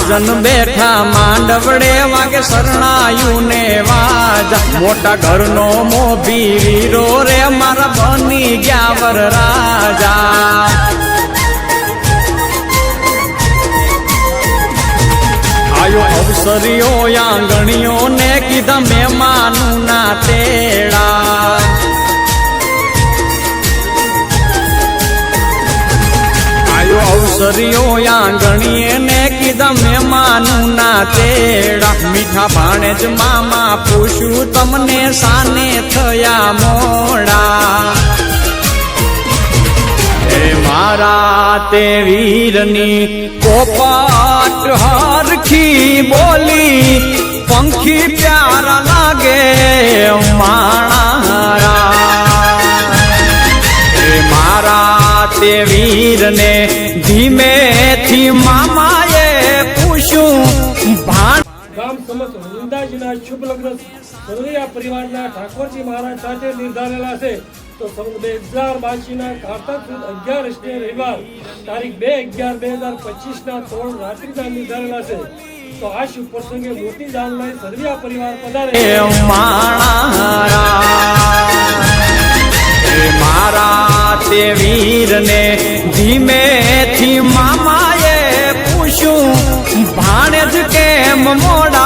મહાજન બેઠા માંડવડે વાગે શરણાયું ને વાજા. મોટા ઘરનો મોભી વીરો રે, મારા બની ગયા વર રાજા. આયો અવસરીઓ આંગણીઓ ને કીધા મહેમાનું ના તેડા અવસરીઓ આંગણીએ કીધા મહેમાનું ના તેડા. મીઠા ભાણે જ મામા પૂછ્યું, તમને સાને થયા મોડા? હે મારા તે વીરની કોપાટ હરખી બોલી, પંખી પ્યારા લાગે માણા હે મારા તે વીરને પંચમીના શુભ લગ્ન સરવૈયા પરિવારના ઠાકોરજી મહારાજ સાથે નિર્ધારેલા છે. તો બે હજાર બાવીસના કારતક અગિયાર રવિવાર તારીખ બે અગિયાર બે હજાર પચીસના ત્રણ રાત્રિના નિર્ધારેલા છે. તો આ શુભ પ્રસંગે મોટી દાન લઈ સરવિયા પરિવાર પધારે મારા તે વીરને ધીમેથી મામાએ પૂછ્યું, ભાણેજ કેમ મોડા